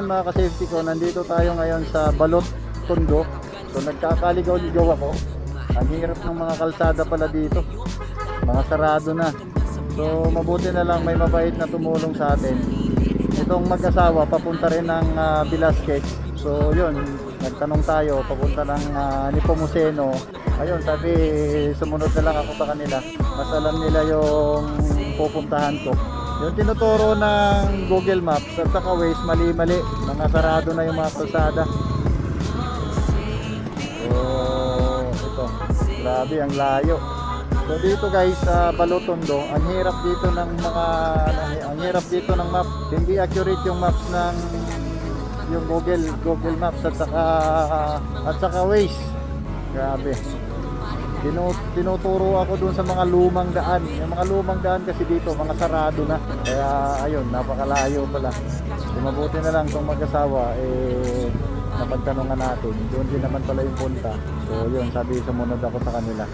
mga ka-safety ko, nandito tayo ngayon sa Balot, Tondo. So nagkakaligaw-ligaw ako. Ang hirap ng mga kalsada pala dito. Mga sarado na. So mabuti na lang may mabait na tumulong sa atin. Itong mag-asawa papunta rin ng ah, Velasquez. So yun, nagtanong tayo papunta ng uh, Nipomuceno. Ayun, sabi sumunod na lang ako sa kanila. Mas alam nila yung pupuntahan ko. Yung tinuturo ng Google Maps at saka Waze mali-mali. Mga sarado na yung mga kalsada. So, ito. Grabe, ang layo. So dito guys sa Balotondo, ang hirap dito ng mga ang hirap dito ng map. Hindi accurate yung maps ng yung Google Google Maps at saka at saka Waze. Grabe. Tinu, tinuturo ako dun sa mga lumang daan. Yung mga lumang daan kasi dito, mga sarado na. Kaya ayun, napakalayo pala. So, mabuti na lang kung mag-asawa, eh, napagtanungan natin. Doon din naman pala yung punta. So yun, sabi sumunod ako sa kanila.